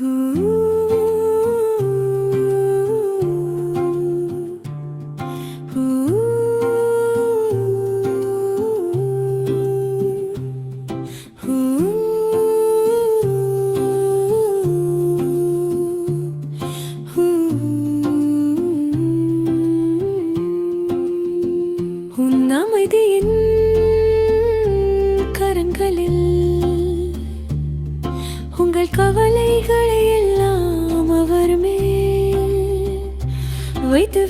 உன் வைத்து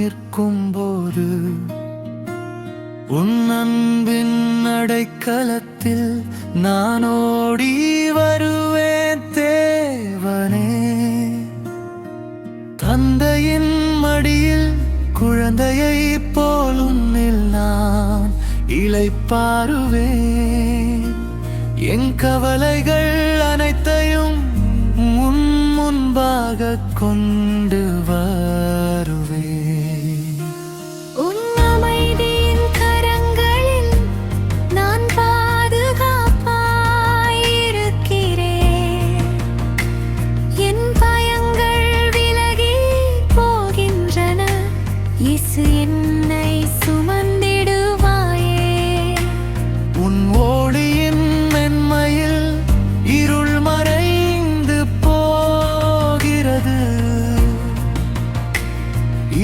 நிற்கும் போது உன் அன்பின் அடைக்கலத்தில் நான் ஓடி வருவேன் தேவனே. தந்தையின் மடியில் குழந்தையை போல் உன்னில் நான் இழைப்பாருவேன் என் கவலைகள் அனைத்தையும் முன் முன்பாக கொண்டு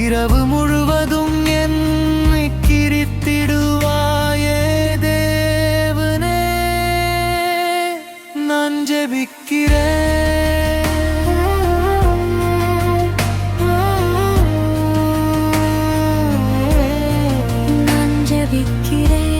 இரவு முழுவதும் என்னை கிரித்திடுவாயே தேவனே. நான் ஜெபிக்கிறேன். நான் ஜெபிக்கிறேன்.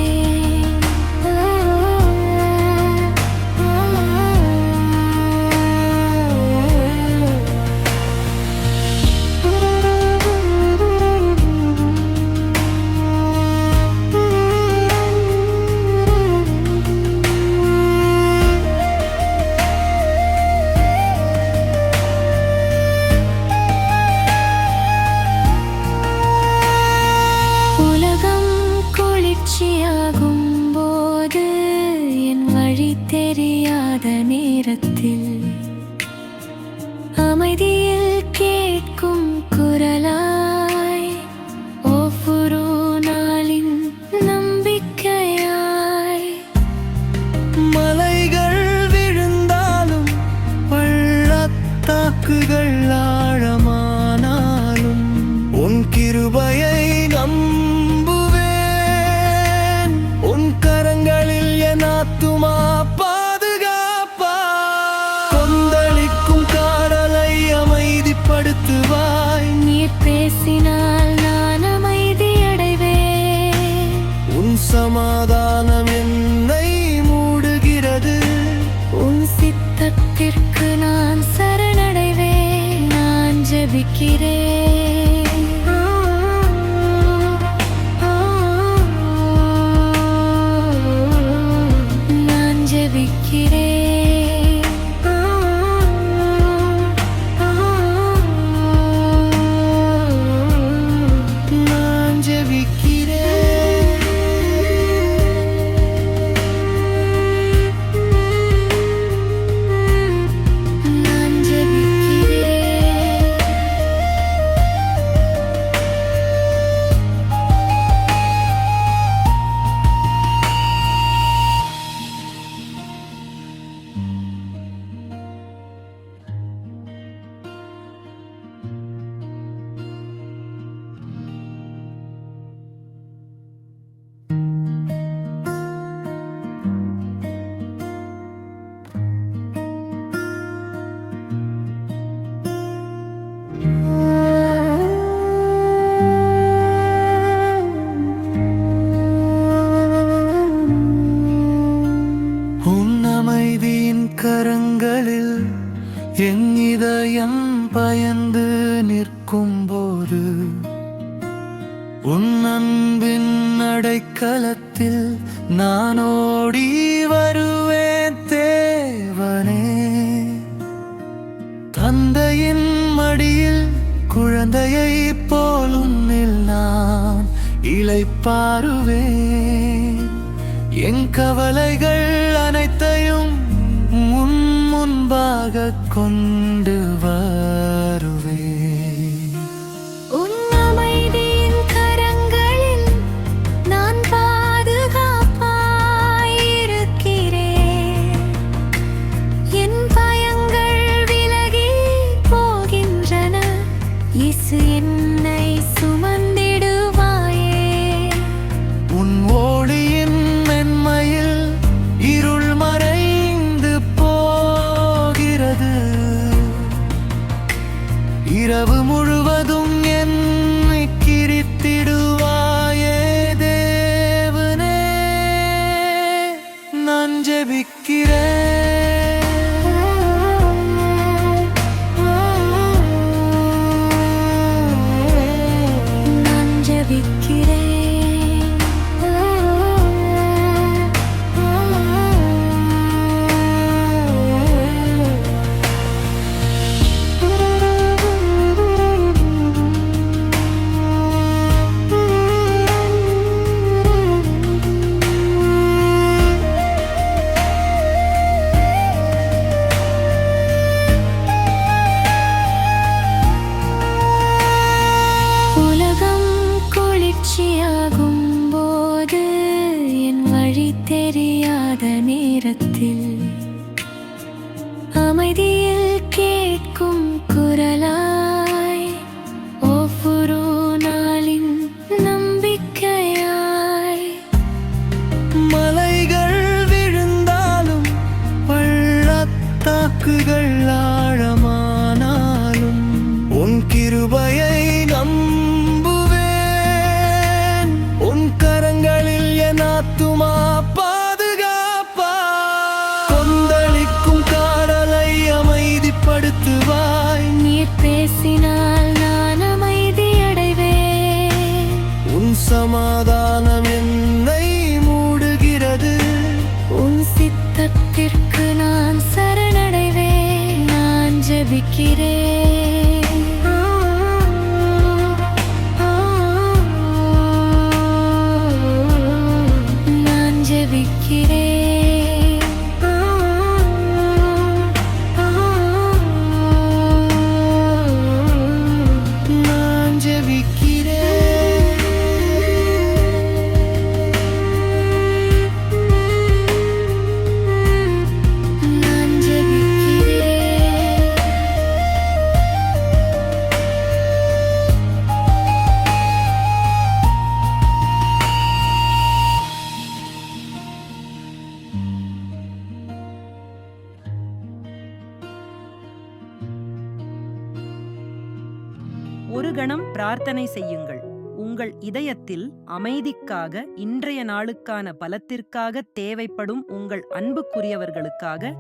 அமைதியில் கேட்கும் குரலா? it அமைதியின் கரங்களில் என் இதயம் பயந்து நிற்கும் போது உன் அன்பின் அடைக்கலத்தில் நான் ஓடி வருவேன் தேவனே. தந்தையின் மடியில் குழந்தையை போல் உன்னில் நான் இளைப்பாருவேன். என் கவலைகள் அனை முன்பாக இரவு முழுவதும் நான் ஜெபிக்கிறேன் ஒரு கணம் பிரார்த்தனை செய்யுங்கள். உங்கள் இதயத்தில் அமைதிக்காக இன்றைய நாளுக்கான பலத்திற்காக தேவைப்படும் உங்கள் அன்புக்குரியவர்களுக்காக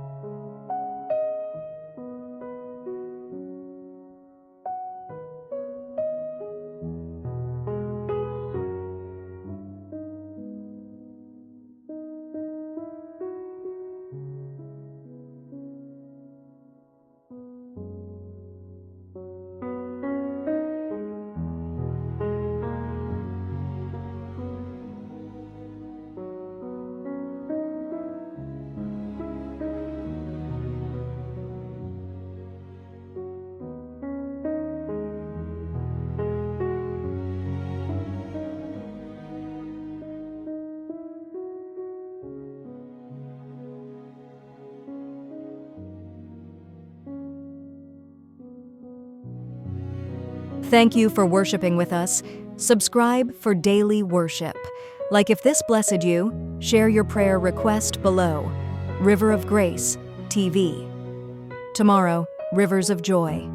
Thank you for worshiping with us. Subscribe for daily worship. Like if this blessed you, share your prayer request below. River of Grace, TV. Tomorrow, Rivers of Joy.